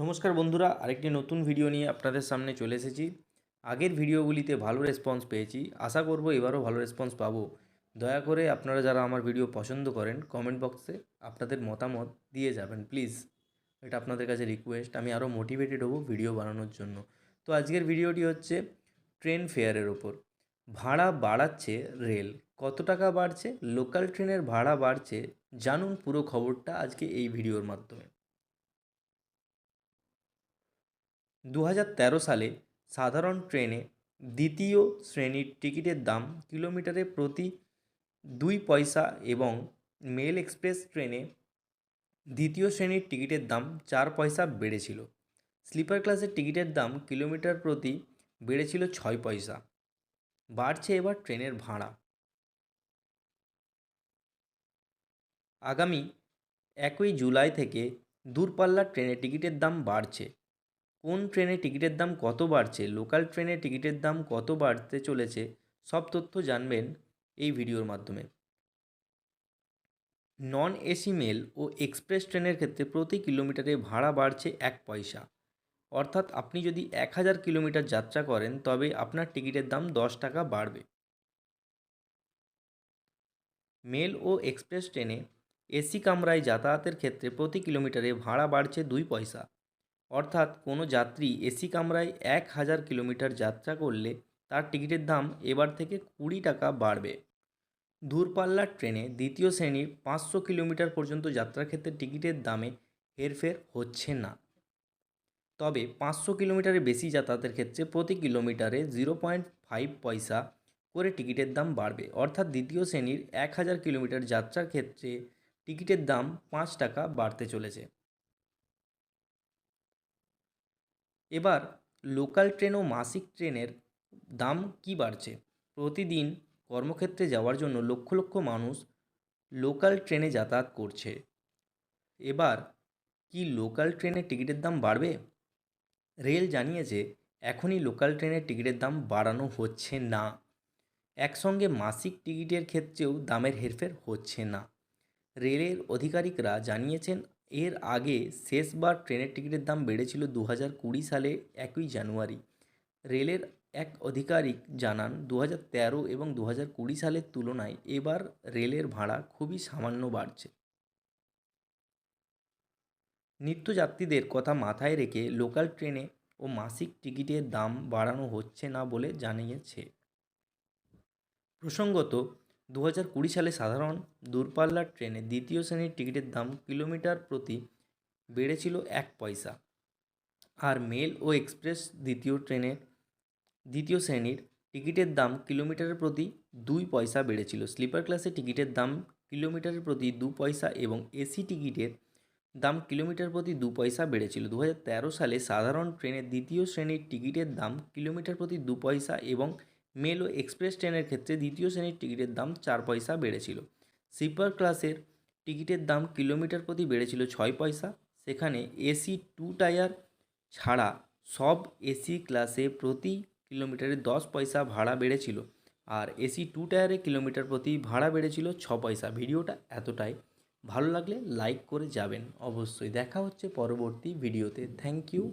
নমস্কার বন্ধুরা, আরেকটি নতুন ভিডিও নিয়ে আপনাদের সামনে চলে এসেছি। আগের ভিডিওগুলিতে ভালো রেসপন্স পেয়েছি। আশা করব এবারও ভালো রেসপন্স পাবো। দয়া করে আপনারা যারা আমার ভিডিও পছন্দ করেন কমেন্ট বক্সে আপনাদের মতামত দিয়ে যাবেন প্লিজ এটা আপনাদের কাছে রিকোয়েস্ট আমি আরও মোটিভেটেড হব ভিডিও বানানোর জন্য। তো আজকের ভিডিওটি হচ্ছে ট্রেন ফেয়ারের ওপর। ভাড়া বাড়াচ্ছে রেল কত টাকা বাড়ছে? লোকাল ট্রেনের ভাড়া বাড়ছে? জানুন পুরো খবরটা আজকে এই ভিডিওর মাধ্যমে। দু হাজার তেরো সালে সাধারণ ট্রেনে দ্বিতীয় শ্রেণির টিকিটের দাম কিলোমিটারে প্রতি দুই পয়সা এবং মেল এক্সপ্রেস ট্রেনে দ্বিতীয় শ্রেণির টিকিটের দাম চার পয়সা বেড়েছিল। স্লিপার ক্লাসের টিকিটের দাম কিলোমিটার প্রতি বেড়েছিল ছয় পয়সা। বাড়ছে এবার ট্রেনের ভাড়া। আগামী একই জুলাই থেকে দূরপাল্লার ট্রেনের টিকিটের দাম বাড়ছে। কোন ট্রেনে টিকিটের দাম কত বাড়ছে, লোকাল ট্রেনে টিকিটের দাম কত বাড়তে চলেছে, সব তথ্য জানবেন এই ভিডিওর মাধ্যমে। নন এসি মেল ও এক্সপ্রেস ট্রেনের ক্ষেত্রে প্রতি কিলোমিটারে ভাড়া বাড়ছে এক পয়সা। অর্থাৎ আপনি যদি এক হাজার কিলোমিটার যাত্রা করেন, তবে আপনার টিকিটের দাম দশ টাকা বাড়বে। মেল ও এক্সপ্রেস ট্রেনে এসি কামরায় যাতায়াতের ক্ষেত্রে প্রতি কিলোমিটারে ভাড়া বাড়ছে দুই পয়সা। অর্থাৎ কোনো যাত্রী এসি কামরায় এক হাজার কিলোমিটার যাত্রা করলে তার টিকিটের দাম এবার থেকে কুড়ি টাকা বাড়বে। দূরপাল্লার ট্রেনে দ্বিতীয় শ্রেণির পাঁচশো কিলোমিটার পর্যন্ত যাত্রার ক্ষেত্রে টিকিটের দামে হেরফের হচ্ছে না। তবে পাঁচশো কিলোমিটারের বেশি যাতায়াতের ক্ষেত্রে প্রতি কিলোমিটারে জিরো পয়েন্ট ফাইভ পয়সা করে টিকিটের দাম বাড়বে। অর্থাৎ দ্বিতীয় শ্রেণির এক হাজার কিলোমিটার যাত্রার ক্ষেত্রে টিকিটের দাম পাঁচ টাকা বাড়তে চলেছে। এবার লোকাল ট্রেন ও মাসিক ট্রেনের দাম কী বাড়ছে? প্রতিদিন কর্মক্ষেত্রে যাওয়ার জন্য লক্ষ লক্ষ মানুষ লোকাল ট্রেনে যাতায়াত করছে। এবার কি লোকাল ট্রেনের টিকিটের দাম বাড়বে? রেল জানিয়েছে, এখনই লোকাল ট্রেনের টিকিটের দাম বাড়ানো হচ্ছে না। একসঙ্গে মাসিক টিকিটের ক্ষেত্রেও দামের হেরফের হচ্ছে না। রেলের আধিকারিকরা জানিয়েছেন এর আগে শেষবার ট্রেনের টিকিটের দাম বেড়েছিল দু হাজার কুড়ি সালে একই জানুয়ারি। রেলের এক আধিকারিক জানান দু তেরো এবং দু কুড়ি সালের তুলনায় এবার রেলের ভাড়া খুবই সামান্য বাড়ছে। নিত্যযাত্রীদের কথা মাথায় রেখে লোকাল ট্রেনে ও মাসিক টিকিটের দাম বাড়ানো হচ্ছে না বলে জানিয়েছে। প্রসঙ্গত দু হাজার কুড়ি সালে সাধারণ দূরপাল্লার ট্রেনে দ্বিতীয় শ্রেণির টিকিটের দাম কিলোমিটার প্রতি বেড়েছিল এক পয়সা। আর মেল ও এক্সপ্রেস দ্বিতীয় ট্রেনের দ্বিতীয় শ্রেণির টিকিটের দাম কিলোমিটারের প্রতি দুই পয়সা বেড়েছিল। স্লিপার ক্লাসের টিকিটের দাম কিলোমিটারের প্রতি দু পয়সা এবং এসি টিকিটের দাম কিলোমিটার প্রতি দু পয়সা বেড়েছিল। দু হাজার তেরো সালে সাধারণ ট্রেনের দ্বিতীয় শ্রেণির টিকিটের দাম কিলোমিটার প্রতি দু পয়সা এবং মেল এক্সপ্রেস ট্রেনের ক্ষেত্রে দ্বিতীয় শ্রেণির টিকিটের দাম চার পয়সা বেড়েছিল। স্লিপার ক্লাসের টিকিটের দাম কিলোমিটার প্রতি বেড়েছিল ছয় পয়সা। সেখানে এসি, টু টায়ার ছাড়া সব এসি ক্লাসে প্রতি কিলোমিটারে দশ পয়সা ভাড়া বেড়েছিল আর এসি, টু টায়ারে কিলোমিটার প্রতি ভাড়া বেড়েছিল ছ পয়সা। ভিডিওটা এতটাই। ভালো লাগলে লাইক করে যাবেন। অবশ্যই দেখা হচ্ছে পরবর্তী ভিডিওতে। Thank you.